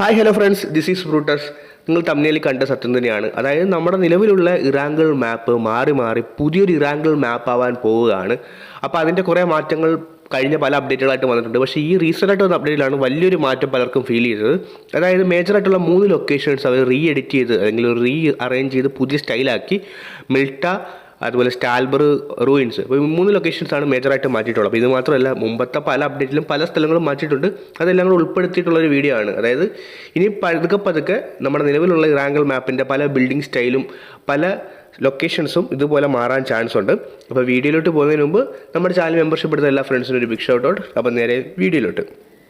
Hi hello friends this is Brutus നിങ്ങൾ തമ്മിൽ കണ്ട സത്യം തന്നെയാണ്. അതായത് നമ്മുടെ നിലവിലുള്ള ഇറാങ്കിൾ മാപ്പ് മാറി മാറി പുതിയൊരു ഇറാങ്കിൾ മാപ്പ് ആവാൻ പോവുകയാണ്. അപ്പോൾ അതിന്റെ കുറേ മാറ്റങ്ങൾ കഴിഞ്ഞ പല അപ്ഡേറ്റുകളായിട്ട് വന്നിട്ടുണ്ട്. പക്ഷേ ഈ റീസെന്റ് ആയിട്ട് വന്ന അപ്ഡേറ്റിലാണ് വലിയൊരു മാറ്റം പലർക്കും ഫീൽ ചെയ്തത്. അതായത് മേജറായിട്ടുള്ള മൂന്ന് ലൊക്കേഷൻസ് അവർ റീ എഡിറ്റ് ചെയ്ത് അല്ലെങ്കിൽ റീ അറേഞ്ച് ചെയ്ത് പുതിയ സ്റ്റൈലാക്കി മിൽട്ട അതുപോലെ സ്റ്റാൽബർ റൂയിൻസ് അപ്പോൾ മൂന്ന് ലൊക്കേഷൻസാണ് മേജറായിട്ട് മാറ്റിയിട്ടുള്ളത്. അപ്പോൾ ഇത് മാത്രമല്ല മുമ്പത്തെ പല അപ്ഡേറ്റിലും പല സ്ഥലങ്ങളും മാറ്റിയിട്ടുണ്ട്. അതെല്ലാം കൂടെ ഉൾപ്പെടുത്തിയിട്ടുള്ള ഒരു വീഡിയോ ആണ്. അതായത് ഇനി പതുക്കെ പതുക്കെ നമ്മുടെ നിലവിലുള്ള റാങ്കൽ മാപ്പിന്റെ പല ബിൽഡിംഗ് സ്റ്റൈലും പല ലൊക്കേഷൻസും ഇതുപോലെ മാറാൻ ചാൻസ് ഉണ്ട്. അപ്പോൾ വീഡിയോയിലോട്ട് പോകുന്നതിന് മുമ്പ് നമ്മുടെ ചാനൽ മെമ്പർഷിപ്പ് എടുത്ത എല്ലാ ഫ്രണ്ട്സിനും ഒരു ബിഗ് ഷൗട്ട് ഔട്ട് അപ്പോൾ നേരെ വീഡിയോയിലോട്ട്.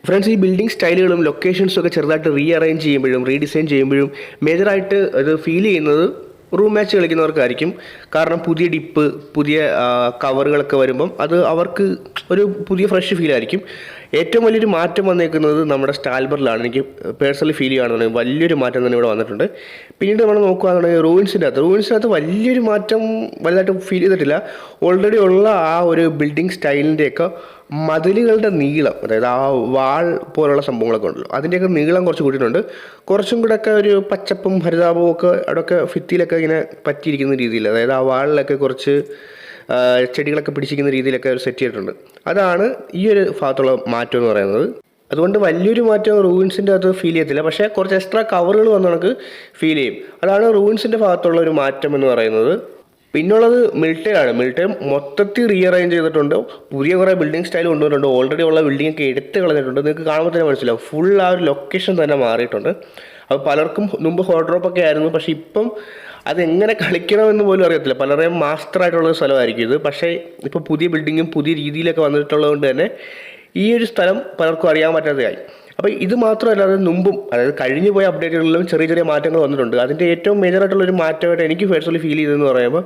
ഫ്രണ്ട്സ് ഈ ബിൽഡിംഗ് സ്റ്റൈലുകളും ലൊക്കേഷൻസും ഒക്കെ ചെറുതായിട്ട് റീ അറേഞ്ച് ചെയ്യുമ്പോഴും റീഡിസൈൻ ചെയ്യുമ്പോഴും മേജറായിട്ട് അത് ഫീൽ ചെയ്യുന്നത് റൂം മാച്ച് കളിക്കുന്നവർക്കായിരിക്കും. കാരണം പുതിയ ഡിപ്പ് പുതിയ കവറുകളൊക്കെ വരുമ്പം അത് അവർക്ക് ഒരു പുതിയ ഫ്രഷ് ഫീൽ ആയിരിക്കും. ഏറ്റവും വലിയൊരു മാറ്റം വന്നേക്കുന്നത് നമ്മുടെ സ്റ്റാൽബറിലാണ്. എനിക്ക് പേഴ്സണലി ഫീൽ ചെയ്യുകയാണെന്നുണ്ടെങ്കിൽ വലിയൊരു മാറ്റം തന്നെ ഇവിടെ വന്നിട്ടുണ്ട്. പിന്നീട് നമ്മൾ നോക്കുകയാണെന്നുണ്ടെങ്കിൽ റൂയിൻസിന്റെ അകത്ത്. റൂയിൻസിനകത്ത് വലിയൊരു മാറ്റം വലുതായിട്ട് ഫീൽ ചെയ്തിട്ടില്ല. ഓൾറെഡി ഉള്ള ആ ഒരു ബിൽഡിംഗ് സ്റ്റൈലിന്റെയൊക്കെ മതിലുകളുടെ നീളം അതായത് ആ വാൾ പോലുള്ള സംഭവങ്ങളൊക്കെ ഉണ്ടല്ലോ. അതിന്റെയൊക്കെ നീളം കുറച്ച് കൂട്ടിയിട്ടുണ്ട്. കുറച്ചും കൂടെ ഒക്കെ ഒരു പച്ചപ്പും ഹരിതാപവും ഒക്കെ അവിടെയൊക്കെ ഭിത്തിയിലൊക്കെ ഇങ്ങനെ പറ്റിയിരിക്കുന്ന രീതിയിൽ അതായത് ആ വാളിലൊക്കെ കുറച്ച് ചെടികളൊക്കെ പിടിച്ചിരിക്കുന്ന രീതിയിലൊക്കെ സെറ്റ് ചെയ്തിട്ടുണ്ട്. അതാണ് ഈ ഒരു ഭാഗത്തുള്ള മാറ്റം എന്ന് പറയുന്നത്. അതുകൊണ്ട് വലിയൊരു മാറ്റം റൂയിൻസിന്റെ അകത്ത് ഫീൽ ചെയ്യത്തില്ല. പക്ഷേ കുറച്ച് എക്സ്ട്രാ കവറുകൾ വന്ന് നമുക്ക് ഫീൽ ചെയ്യും. അതാണ് റൂയിൻസിന്റെ ഭാഗത്തുള്ള ഒരു മാറ്റം എന്ന് പറയുന്നത്. പിന്നുള്ളത് മിൽട്ടയാണ് മിൽട്ടൺ മൊത്തത്തിൽ റീഅറേഞ്ച് ചെയ്തിട്ടുണ്ട്. പുതിയ കുറേ ബിൽഡിംഗ് സ്റ്റൈൽ കൊണ്ടുവന്നിട്ടുണ്ട്. ഓൾറെഡി ഉള്ള ബിൽഡിംഗ് ഒക്കെ എടുത്ത് കളഞ്ഞിട്ടുണ്ട്. നിങ്ങൾക്ക് കാണുമ്പോൾ തന്നെ മനസ്സിലാവും. ഫുൾ ആ ഒരു ലൊക്കേഷൻ തന്നെ മാറിയിട്ടുണ്ട്. അപ്പോൾ പലർക്കും മുമ്പ് ഒക്കെ ആയിരുന്നു. പക്ഷേ ഇപ്പം അതെങ്ങനെ കളിക്കണമെന്ന് പോലും അറിയത്തില്ല. പലരെയും ഒരു സ്ഥലമായിരിക്കും ഇത്. പക്ഷേ ഇപ്പോൾ പുതിയ ബിൽഡിങ്ങും പുതിയ രീതിയിലൊക്കെ വന്നിട്ടുള്ളതുകൊണ്ട് തന്നെ ഈ ഒരു സ്ഥലം പലർക്കും അറിയാൻ പറ്റാതെയായി അപ്പോൾ ഇത് മാത്രമല്ല അത് മുമ്പും അതായത് കഴിഞ്ഞു പോയ അപ്ഡേറ്റുകളിലും ചെറിയ ചെറിയ മാറ്റങ്ങൾ വന്നിട്ടുണ്ട്. അതിന്റെ ഏറ്റവും മേജറായിട്ടുള്ള ഒരു മാറ്റമായിട്ട് എനിക്ക് പേഴ്സണലി ഫീൽ ചെയ്തതെന്ന് പറയുമ്പോൾ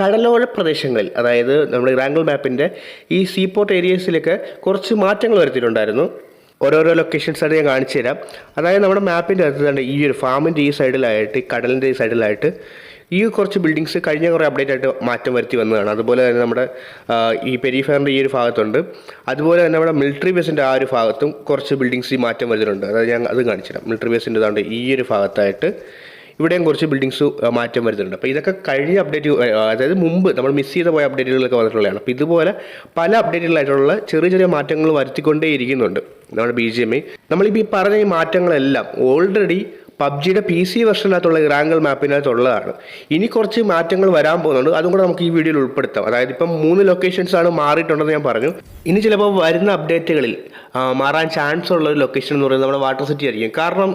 കടലോര പ്രദേശങ്ങളിൽ അതായത് നമ്മുടെ റാങ്കിൾ മാപ്പിന്റെ ഈ സീപോർട്ട് ഏരിയസിലൊക്കെ കുറച്ച് മാറ്റങ്ങൾ വരുത്തിയിട്ടുണ്ടായിരുന്നു. ഓരോരോ ലൊക്കേഷൻസായിട്ട് ഞാൻ കാണിച്ചു തരാം അതായത് നമ്മുടെ മാപ്പിന്റെ അകത്ത് തന്നെ ഈ ഒരു ഫാമിന്റെ ഈ സൈഡിലായിട്ട് ഈ കടലിന്റെ ഈ സൈഡിലായിട്ട് ഈ കുറച്ച് ബിൽഡിങ്സ് കഴിഞ്ഞ കുറേ അപ്ഡേറ്റ് ആയിട്ട് മാറ്റം വരുത്തി വന്നതാണ്. അതുപോലെ തന്നെ നമ്മുടെ ഈ പെരിഫയറിന്റെ ഈ ഒരു ഭാഗത്തുണ്ട്. അതുപോലെ തന്നെ നമ്മുടെ മിലിറ്ററി ബേസിന്റെ ആ ഒരു ഭാഗത്തും കുറച്ച് ബിൽഡിങ്സ് ഈ മാറ്റം വരുന്നുണ്ട്. അതായത് ഞാൻ അത് കാണിച്ചു തരാം മിലിറ്ററി ബേസിന്റെ ഇതാണ്ട് ഈ ഒരു ഭാഗത്തായിട്ട് ഇവിടെയും കുറച്ച് ബിൽഡിങ്സ് മാറ്റം വരുന്നുണ്ട്. അപ്പോൾ ഇതൊക്കെ കഴിഞ്ഞ അപ്ഡേറ്റ് അതായത് മുമ്പ് നമ്മൾ മിസ് ചെയ്ത പോയ അപ്ഡേറ്റുകളൊക്കെ വന്നിട്ടുള്ളതാണ്. അപ്പോൾ ഇതുപോലെ പല അപ്ഡേറ്റുകളായിട്ടുള്ള ചെറിയ ചെറിയ മാറ്റങ്ങൾ വരുത്തിക്കൊണ്ടേ ഇരിക്കുന്നുണ്ട് നമ്മുടെ ബി ജി എം ഐ നമ്മളിപ്പോൾ ഈ പറഞ്ഞ ഈ മാറ്റങ്ങളെല്ലാം ഓൾറെഡി പബ്ജിയുടെ പി സി വെർഷനകത്തുള്ള ഇറാങ്കൽ മാപ്പിനകത്തുള്ളതാണ്. ഇനി കുറച്ച് മാറ്റങ്ങൾ വരാൻ പോകുന്നുണ്ട്. അതും കൂടെ നമുക്ക് ഈ വീഡിയോയിൽ ഉൾപ്പെടുത്താം. അതായത് ഇപ്പം മൂന്ന് ലൊക്കേഷൻസ് ആണ് മാറിയിട്ടുണ്ടെന്ന് ഞാൻ പറഞ്ഞു. ഇനി ചിലപ്പോൾ വരുന്ന അപ്ഡേറ്റുകളിൽ മാറാൻ ചാൻസ് ഉള്ള ഒരു ലൊക്കേഷൻ എന്ന് പറയുന്നത് നമ്മുടെ വാട്ടർ സിറ്റി ആയിരിക്കും. കാരണം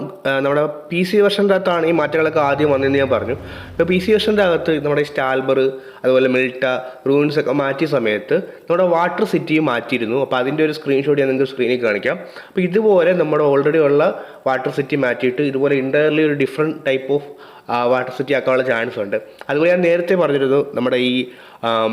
നമ്മുടെ പി സി വെർഷന്റെ ഈ മാറ്റങ്ങളൊക്കെ ആദ്യം വന്നതെന്ന് ഞാൻ പറഞ്ഞു. ഇപ്പോൾ പി സി വെർഷന്റെ അകത്ത് നമ്മുടെ സ്റ്റാൽബർ അതുപോലെ മിൽട്ട റൂൺസ് ഒക്കെ മാറ്റിയ സമയത്ത് നമ്മുടെ വാട്ടർ സിറ്റിയും മാറ്റിയിരുന്നു. അപ്പോൾ അതിന്റെ ഒരു സ്ക്രീൻഷോട്ട് ഞാൻ നിങ്ങൾക്ക് സ്ക്രീനിൽ കാണിക്കാം. അപ്പോൾ ഇതുപോലെ നമ്മുടെ ഓൾറെഡി ഉള്ള വാട്ടർ സിറ്റി മാറ്റിയിട്ട് ഇതുപോലെ ഇന്റയർലി ഒരു different type of water city ആക്കാനുള്ള ചാൻസ് ഉണ്ട്. അതുപോലെ ഞാൻ നേരത്തെ പറഞ്ഞിരുന്നു നമ്മുടെ ഈ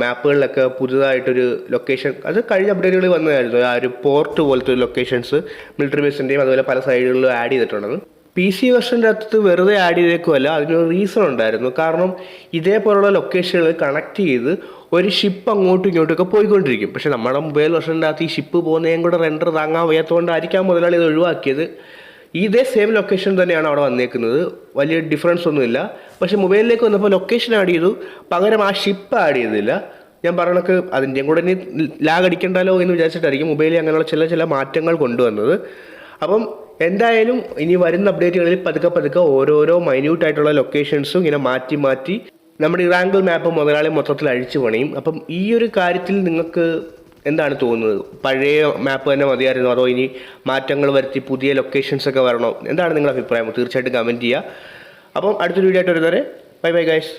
മാപ്പുകളിലൊക്കെ പുതുതായിട്ടൊരു ലൊക്കേഷൻ അത് കഴിഞ്ഞ അപ്ഡേറ്റുകളിൽ വന്നതായിരുന്നു. ആ ഒരു പോർട്ട് പോലത്തെ ഒരു ലൊക്കേഷൻസ് മിലിറ്ററി ബേസിന്റെയും അതുപോലെ പല സൈഡുകളിലും ആഡ് ചെയ്തിട്ടുള്ളത്. പി സി വെർഷന്റെ അകത്ത് വെറുതെ ആഡ് ചെയ്തേക്കുമല്ല അതിനൊരു റീസൺ ഉണ്ടായിരുന്നു. കാരണം ഇതേപോലുള്ള ലൊക്കേഷനുകൾ കണക്ട് ചെയ്ത് ഒരു ഷിപ്പ് അങ്ങോട്ടും ഇങ്ങോട്ടും ഒക്കെ പോയിക്കൊണ്ടിരിക്കും. പക്ഷേ നമ്മുടെ മൊബൈൽ വെർഷന്റെ അകത്ത് ഈ ഷിപ്പ് പോകുന്നതും കൂടെ റെൻഡർ താങ്ങാൻ വയ്യാത്തതുകൊണ്ടായിരിക്കാം മുതലാളി ഇത് ഒഴിവാക്കിയത്. ഇതേ സെയിം ലൊക്കേഷൻ തന്നെയാണ് അവിടെ വന്നേക്കുന്നത്. വലിയ ഡിഫറൻസ് ഒന്നുമില്ല. പക്ഷേ മൊബൈലിലേക്ക് വന്നപ്പോൾ ലൊക്കേഷൻ ആഡ് ചെയ്തു. പകരം ആ ഷിപ്പ് ആഡ് ചെയ്തില്ല. ഞാൻ പറയണക്ക് അതിന്റെയും കൂടെ ഇനി ലാഗ് അടിക്കണ്ടല്ലോ എന്ന് വിചാരിച്ചിട്ടായിരിക്കും മൊബൈലിൽ അങ്ങനെയുള്ള ചില ചില മാറ്റങ്ങൾ കൊണ്ടുവന്നത്. അപ്പം എന്തായാലും ഇനി വരുന്ന അപ്ഡേറ്റുകളിൽ പതുക്കെ പതുക്കെ ഓരോരോ മൈന്യൂട്ട് ആയിട്ടുള്ള ലൊക്കേഷൻസും ഇങ്ങനെ മാറ്റി മാറ്റി നമ്മുടെ ഇറാങ്കിൾ മാപ്പ് മുതലാളി മൊത്തത്തിൽ അഴിച്ചു പണിയും. അപ്പം ഈ ഒരു കാര്യത്തിൽ നിങ്ങൾക്ക് എന്താണ് തോന്നുന്നത്? പഴയ മാപ്പ് തന്നെ മതിയായിരുന്നു? അതോ ഇനി മാറ്റങ്ങൾ വരുത്തി പുതിയ ലൊക്കേഷൻസ് ഒക്കെ വരണോ? എന്താണ് നിങ്ങളുടെ അഭിപ്രായം? തീർച്ചയായിട്ടും കമന്റ് ചെയ്യുക. അപ്പം അടുത്തൊരു വീഡിയോ ആയിട്ട് വരുന്നവരെ ബൈ ബൈ ഗൈസ്